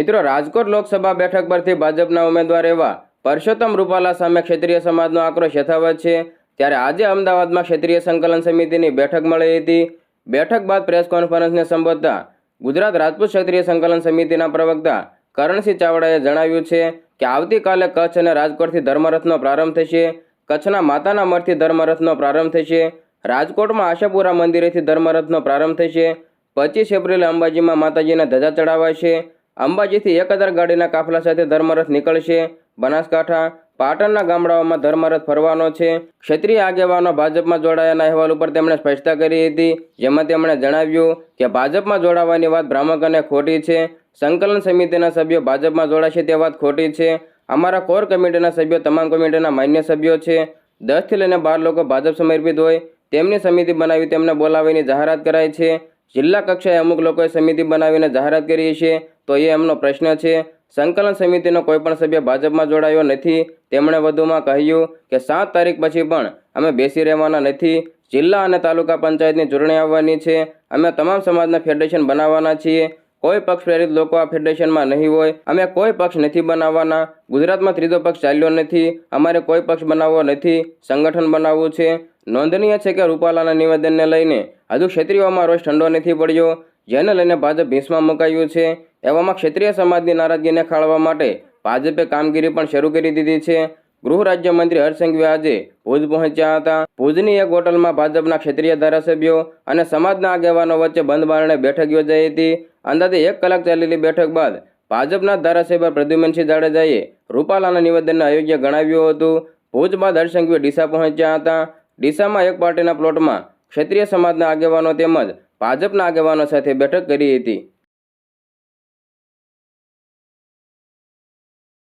મિત્રો, રાજકોટ લોકસભા બેઠક પરથી ભાજપના ઉમેદવાર એવા પરસોત્તમ રૂપાલા સામે ક્ષેત્રીય સમાજનો આક્રોશ યથાવત છે. ત્યારે આજે અમદાવાદમાં ક્ષેત્રીય સંકલન સમિતિની બેઠક મળી હતી. બેઠક બાદ પ્રેસ કોન્ફરન્સને સંબોધતા ગુજરાત રાજપૂત ક્ષત્રિય સંકલન સમિતિના પ્રવક્તા કરણસિંહ ચાવડાએ જણાવ્યું છે કે આવતીકાલે કચ્છ અને રાજકોટથી ધર્મરથનો પ્રારંભ થશે. કચ્છના માતાના મઠથી ધર્મરથનો પ્રારંભ થશે. રાજકોટમાં આશાપુરા મંદિરેથી ધર્મરથનો પ્રારંભ થશે. પચીસ એપ્રિલે અંબાજીમાં માતાજીના ધજા ચડાવાશે. અંબાજીથી એક હજાર ગાડીના કાફલા સાથે ધર્મરથ નીકળશે. બનાસકાંઠા, પાટણના ગામડાઓમાં ધર્મરથ ફરવાનો છે. ક્ષત્રિય આગેવાનો ભાજપમાં જોડાયાના અહેવાલ ઉપર તેમણે સ્પષ્ટતા કરી હતી, જેમાં તેમણે જણાવ્યું કે ભાજપમાં જોડાવાની વાત ભ્રામક અને ખોટી છે. સંકલન સમિતિના સભ્યો ભાજપમાં જોડાશે તે વાત ખોટી છે. અમારા કોર કમિટીના સભ્યો તમામ કમિટીના માન્ય સભ્યો છે. દસથી લઈને બાર લોકો ભાજપ સમર્પિત હોય. તેમની સમિતિ બનાવી તેમને બોલાવીની જાહેરાત કરાઈ છે. જિલ્લા કક્ષાએ અમુક લોકોએ સમિતિ બનાવીને જાહેરાત કરી છે. તો એ એમનો પ્રશ્ન છે. સંકલન સમિતિનો કોઈપણ સભ્ય ભાજપમાં જોડાયો નથી. તેમણે વધુમાં કહ્યું કે સાત તારીખ પછી પણ અમે બેસી રહેવાના નથી. જિલ્લા અને તાલુકા પંચાયતની ચૂંટણી આવવાની છે. અમે તમામ સમાજના ફેડરેશન બનાવવાના છીએ. કોઈ પક્ષ પ્રેરિત લોકો આ ફેડરેશનમાં નહીં હોય. અમે કોઈ પક્ષ નથી બનાવવાના. ગુજરાતમાં ત્રીજો પક્ષ ચાલ્યો નથી. અમારે કોઈ પક્ષ બનાવવો નથી. સંગઠન બનાવવું છે. નોંધનીય છે કે રૂપાલાના નિવેદનને લઈને હજુ ક્ષત્રિયોમાં રોષ ઠંડો નથી પડ્યો. જેને લઈને ભાજપ ભીંસમાં મુકાયું છે. એવામાં ક્ષેત્રીય સમાજની નારાજગીને ખાળવા માટે ભાજપે કામગીરી પણ શરૂ કરી દીધી છે. ગૃહ રાજ્યમંત્રી હર્ષસંઘવી આજે ભુજ પહોંચ્યા હતા. ભુજની એક હોટલમાં ભાજપના ક્ષેત્રીય ધારાસભ્યો અને સમાજના આગેવાનો વચ્ચે બંધ બારણે બેઠક યોજાઈ હતી. અંદાજે એક કલાક ચાલેલી બેઠક બાદ ભાજપના ધારાસભ્ય પ્રદ્યુમનસિંહ જાડેજાએ રૂપાલાના નિવેદનને અયોગ્ય ગણાવ્યું હતું. ભુજ બાદ હર્ષસંઘવી ડીસા પહોંચ્યા હતા. ડીસામાં એક પાર્ટીના પ્લોટમાં ક્ષેત્રીય સમાજના આગેવાનો તેમજ ભાજપના આગેવાનો સાથે બેઠક કરી હતી.